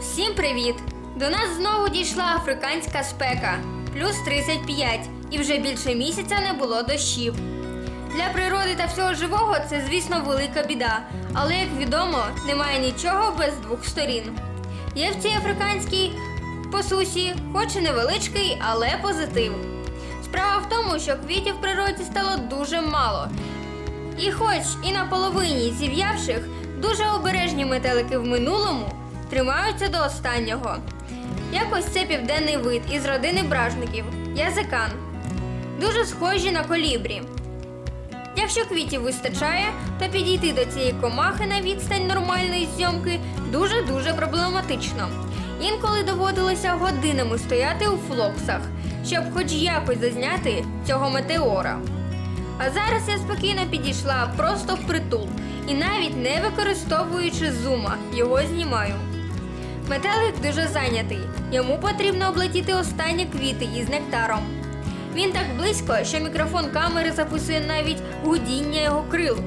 Всім привіт! До нас знову дійшла африканська спека, плюс 35, і вже більше місяця не було дощів. Для природи та всього живого це, звісно, велика біда, але як відомо, немає нічого без двох сторін. Є в цій африканській посусі, хоч і невеличкий, але позитив. Справа в тому, що квітів в природі стало дуже мало. І хоч і на половині зів'явших, дуже обережні метелики в минулому тримаються до останнього. Якось це південний вид із родини бражників язикан. Дуже схожі на колібрі. Якщо квітів вистачає, то підійти до цієї комахи на відстань нормальної зйомки дуже-дуже проблематично. Інколи доводилося годинами стояти у флоксах, щоб хоч якось зазняти цього метеора. А зараз я спокійно підійшла просто впритул і навіть не використовуючи зума, його знімаю. Метелик дуже зайнятий. Йому потрібно облетіти останні квіти із нектаром. Він так близько, що мікрофон камери записує навіть гудіння його крил.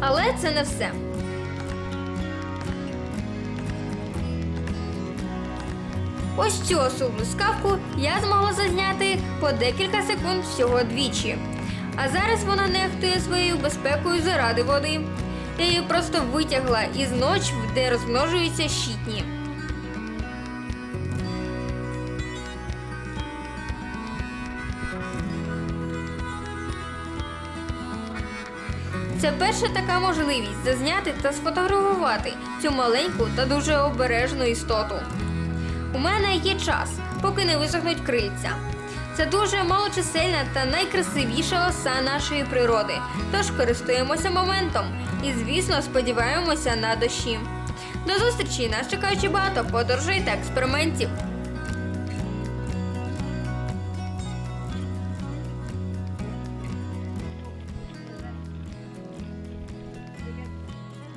Але це не все. Ось цю осу блискавку я змогла зазняти по декілька секунд всього двічі. А зараз вона нехтує своєю безпекою заради води. Я її просто витягла із ноч, де розмножуються щітні. Це перша така можливість зазняти та сфотографувати цю маленьку та дуже обережну істоту. У мене є час, поки не висохнуть крильця. Це дуже малочисельна та найкрасивіша оса нашої природи. Тож користуємося моментом і, звісно, сподіваємося на дощі. До зустрічі! Нас чекаючи багато подорожей та експериментів.